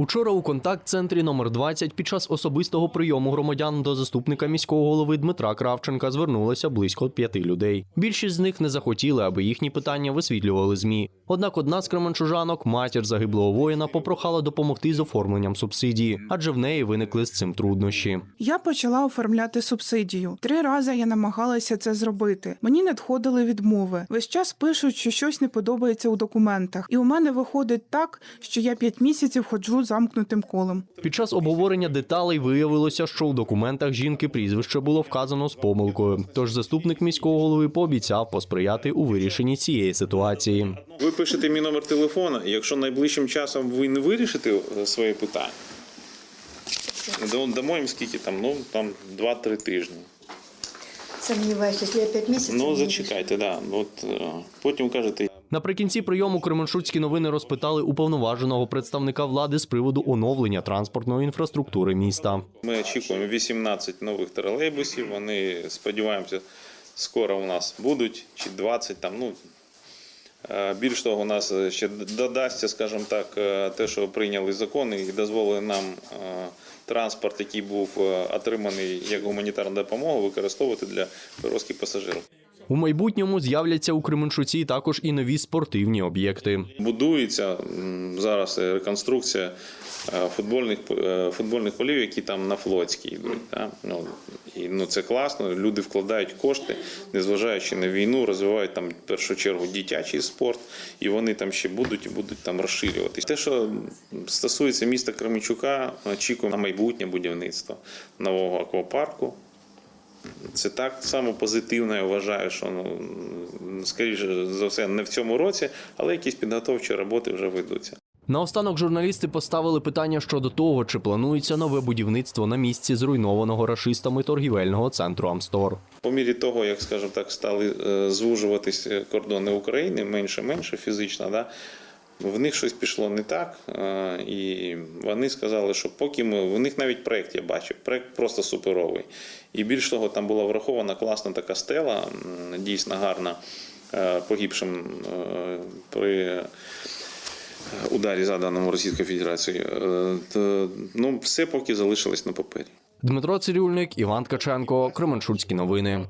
Учора у контакт-центрі номер 20 під час особистого прийому громадян до заступника міського голови Дмитра Кравченка звернулося близько п'яти людей. Більшість з них не захотіли, аби їхні питання висвітлювали змі. Однак одна з кременчужанок, матір загиблого воїна, попрохала допомогти з оформленням субсидії, адже в неї виникли з цим труднощі. Я почала оформляти субсидію. Три рази я намагалася це зробити. Мені надходили відмови. Весь час пишуть, що щось не подобається у документах, і у мене виходить так, що я п'ять місяців ходжу замкнутим колом. Під час обговорення деталей виявилося, що у документах жінки прізвище було вказано з помилкою. Тож заступник міського голови пообіцяв посприяти у вирішенні цієї ситуації. Ви пишете мій номер телефона, якщо найближчим часом ви не вирішите е, своє питання, дамо їм скільки там, ну там 2-3 тижні. Сомневаюсь, если я пять месяцев. Ну зачекайте, да. От е, потім кажете, Наприкінці прийому Кременчуцькі новини розпитали уповноваженого представника влади з приводу оновлення транспортної інфраструктури міста. ми очікуємо 18 нових тролейбусів. Вони сподіваємося, скоро у нас будуть, чи 20 там. Ну е, більш того, у нас ще додасться, скажімо так, е, те, що прийняли закони і дозволили нам е, транспорт, який був отриманий як гуманітарна допомога, використовувати для перевозки пасажирів. У майбутньому з'являться у Кременчуці також і нові спортивні об'єкти. Будується зараз реконструкція е, футбольних е, футбольних полів, які там на Флотській йдуть. Ну, і, ну, це класно. Люди вкладають кошти, незважаючи на війну, розвивають там в першу чергу дитячий спорт, і вони там ще будуть і будуть там розширюватися. Те, що стосується міста Кременчука, очікуємо на майбутнє будівництво нового аквапарку. Це так само позитивно, я вважаю, що ну, скоріше за все не в цьому році, але якісь підготовчі роботи вже ведуться. Наостанок журналісти поставили питання щодо того, чи планується нове будівництво на місці зруйнованого рашистами торгівельного центру Амстор. По мірі того, як скажімо так, стали е, звужуватись кордони України менше-менше фізично, да, в них щось пішло не так, е, і вони сказали, що поки ми в них навіть проект я бачив, проект просто суперовий. І більш того, там була врахована класна така стела, дійсно гарна, е, погибшим е, при ударі заданому Російською Федерацією. Ну, все поки залишилось на папері. Дмитро Цирюльник, Іван Ткаченко, Кременчуцькі новини.